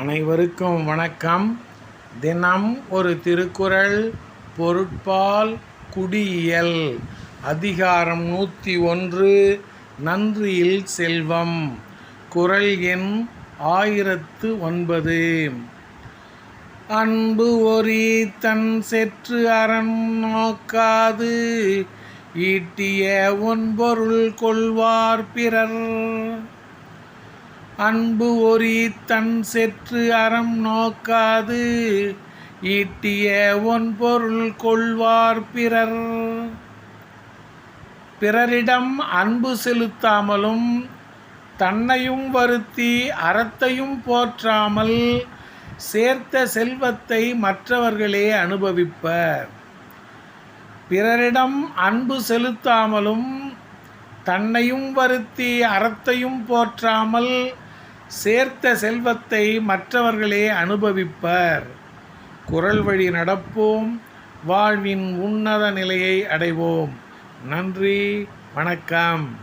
அனைவருக்கும் வணக்கம். தினம் ஒரு திருக்குறள் பொருட்பால் குடியியல் அதிகாரம் நூற்றி ஒன்று நன்றியில் செல்வம் குறள் எண் ஆயிரத்து ஒன்பது. அன்பு ஒரி தன் செற்று அரண் நோக்காது ஈட்டிய ஒன்பொருள் கொள்வார் பிறர். அன்பு ஒரி தன் செற்று அறம் நோக்காது ஈட்டிய ஒன் பொருள் கொள்வார் பிறர். பிறரிடம் அன்பு செலுத்தாமலும் தன்னையும் வருத்தி அறத்தையும் போற்றாமல் சேர்த்த செல்வத்தை மற்றவர்களே அனுபவிப்பர். பிறரிடம் அன்பு செலுத்தாமலும் தன்னையும் வருத்தி அறத்தையும் போற்றாமல் சேர்த்த செல்வத்தை மற்றவர்களே அனுபவிப்பர். குரல் வழி நடப்போம் வாழ்வின் உன்னத நிலையை அடைவோம். நன்றி வணக்கம்.